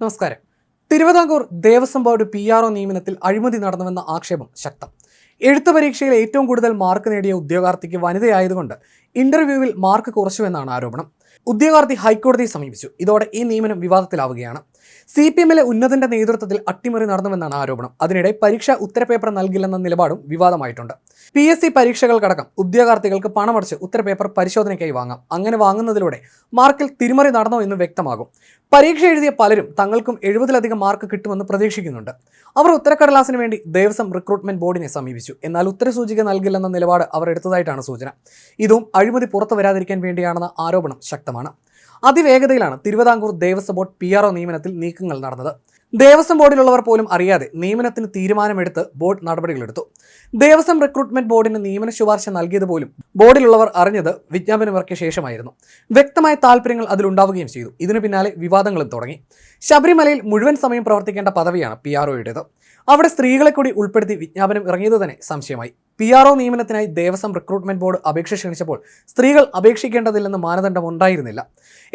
നമസ്കാരം. Thiruvithamkoor Devaswom board P R O നിയമനത്തിൽ അഴിമതി നടന്നുവെന്ന ആക്ഷേപം ശക്തം. എഴുത്ത് പരീക്ഷയിൽ ഏറ്റവും കൂടുതൽ മാർക്ക് നേടിയ ഉദ്യോഗാർത്ഥിക്ക് വനിതയായതുകൊണ്ട് ഇന്റർവ്യൂവിൽ മാർക്ക് കുറച്ചുവെന്നാണ് ആരോപണം. ഉദ്യോഗാർത്ഥി ഹൈക്കോടതിയെ സമീപിച്ചു. ഇതോടെ ഈ നിയമനം വിവാദത്തിലാവുകയാണ്. സി പി എമ്മിലെ ഉന്നതന്റെ നേതൃത്വത്തിൽ അട്ടിമറി നടന്നുവെന്നാണ് ആരോപണം. അതിനിടെ പരീക്ഷ ഉത്തരപേപ്പർ നൽകില്ലെന്ന നിലപാടും വിവാദമായിട്ടുണ്ട്. പി എസ് സി പരീക്ഷകൾക്കടക്കം ഉദ്യോഗാർത്ഥികൾക്ക് പണമടച്ച് ഉത്തരപേപ്പർ പരിശോധനയ്ക്കായി വാങ്ങാം. അങ്ങനെ വാങ്ങുന്നതിലൂടെ മാർക്കിൽ തിരിമറി നടന്നോ എന്ന് വ്യക്തമാകും. പരീക്ഷ എഴുതിയ പലരും തങ്ങൾക്കും എഴുപതിലധികം മാർക്ക് കിട്ടുമെന്ന് പ്രതീക്ഷിക്കുന്നുണ്ട്. അവർ ഉത്തരക്കടലാസിന് വേണ്ടി ദേവസ്വം റിക്രൂട്ട്മെന്റ് ബോർഡിനെ സമീപിച്ചു. എന്നാൽ ഉത്തരസൂചിക നൽകില്ലെന്ന നിലപാട് അവർ എടുത്തതായിട്ടാണ് സൂചന. ഇതും അഴിമതി പുറത്തു വരാതിരിക്കാൻ വേണ്ടിയാണെന്ന ആരോപണം ശക്തമാണ്. അതിവേഗതയിലാണ് Thiruvithamkoor Devaswom board P R നിയമനത്തിൽ നീക്കങ്ങൾ നടന്നത്. ദേവസ്വം ബോർഡിലുള്ളവർ പോലും അറിയാതെ നിയമനത്തിന് തീരുമാനമെടുത്ത് ബോർഡ് നടപടികളെടുത്തു. ദേവസ്വം റിക്രൂട്ട്മെന്റ് ബോർഡിന് നിയമന ശുപാർശ നൽകിയത് പോലും ബോർഡിലുള്ളവർ അറിഞ്ഞത് വിജ്ഞാപനം ഇറക്കിയ ശേഷമായിരുന്നു. വ്യക്തമായ താല്പര്യങ്ങൾ അതിലുണ്ടാവുകയും ചെയ്തു. ഇതിനു പിന്നാലെ വിവാദങ്ങളും തുടങ്ങി. ശബരിമലയിൽ മുഴുവൻ സമയം പ്രവർത്തിക്കേണ്ട പദവിയാണ് പി ആർഒയുടേത് അവിടെ സ്ത്രീകളെ കൂടി ഉൾപ്പെടുത്തി വിജ്ഞാപനം ഇറങ്ങിയത് തന്നെ സംശയമായി. പി ആർ ഒ നിയമനത്തിനായി ദേവസ്വം റിക്രൂട്ട്മെന്റ് ബോർഡ് അപേക്ഷ ക്ഷണിച്ചപ്പോൾ സ്ത്രീകൾ അപേക്ഷിക്കേണ്ടതില്ലെന്ന് മാനദണ്ഡം ഉണ്ടായിരുന്നില്ല.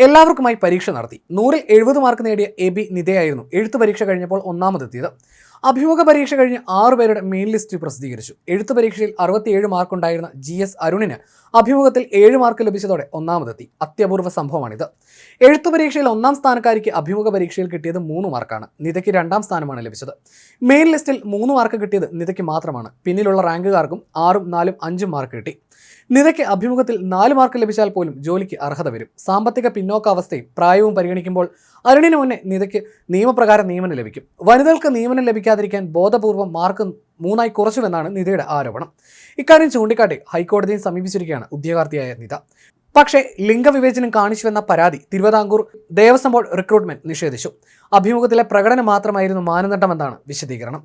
എല്ലാവർക്കുമായി പരീക്ഷ നടത്തി. നൂറിൽ എഴുപത് മാർക്ക് നേടിയ എ ബി നിതയായിരുന്നു എഴുത്തു പരീക്ഷ കഴിഞ്ഞപ്പോൾ ഒന്നാമതെത്തിയത്. അഭിമുഖ പരീക്ഷ കഴിഞ്ഞ് ആറുപേരുടെ മെയിൻ ലിസ്റ്റ് പ്രസിദ്ധീകരിച്ചു. എഴുത്ത് പരീക്ഷയിൽ അറുപത്തിയേഴ് മാർക്കുണ്ടായിരുന്ന ജി എസ് അരുണിന് അഭിമുഖത്തിൽ ഏഴ് മാർക്ക് ലഭിച്ചതോടെ ഒന്നാമതെത്തി. അത്യപൂർവ സംഭവമാണിത്. എഴുത്തു പരീക്ഷയിൽ ഒന്നാം സ്ഥാനക്കാരിക്ക് അഭിമുഖ പരീക്ഷയിൽ കിട്ടിയത് മൂന്ന് മാർക്കാണ് നിതയ്ക്ക് രണ്ടാം സ്ഥാനമാണ് ലഭിച്ചത്. മെയിൻ ലിസ്റ്റിൽ മൂന്ന് മാർക്ക് കിട്ടിയത് നിതയ്ക്ക് മാത്രമാണ്. പിന്നിലുള്ള റാങ്കുകാർക്കും ആറും നാലും അഞ്ചും മാർക്ക് കിട്ടി. നിതയ്ക്ക് അഭിമുഖത്തിൽ നാല് മാർക്ക് ലഭിച്ചാൽ പോലും ജോലിക്ക് അർഹത വരും. സാമ്പത്തിക പിന്നോക്കാവസ്ഥയും പ്രായവും പരിഗണിക്കുമ്പോൾ അരുണിന് മുന്നേ നിതയ്ക്ക് നിയമപ്രകാരം നിയമനം ലഭിക്കും. വനിതകൾക്ക് നിയമനം ലഭിക്കാതിരിക്കാൻ ബോധപൂർവം മാർക്ക് മൂന്നായി കുറച്ചുവെന്നാണ് നിതയുടെ ആരോപണം. ഇക്കാര്യം ചൂണ്ടിക്കാട്ടി ഹൈക്കോടതിയെ സമീപിച്ചിരിക്കുകയാണ് ഉദ്യോഗാർത്ഥിയായ നിത പക്ഷേ ലിംഗവിവേചനം കാണിച്ചുവെന്ന പരാതി തിരുവിതാംകൂർ ദേവസ്വം ബോർഡ് റിക്രൂട്ട്മെന്റ് നിഷേധിച്ചു. അഭിമുഖത്തിലെ പ്രകടനം മാത്രമായിരുന്നു മാനദണ്ഡമെന്നാണ് വിശദീകരണം.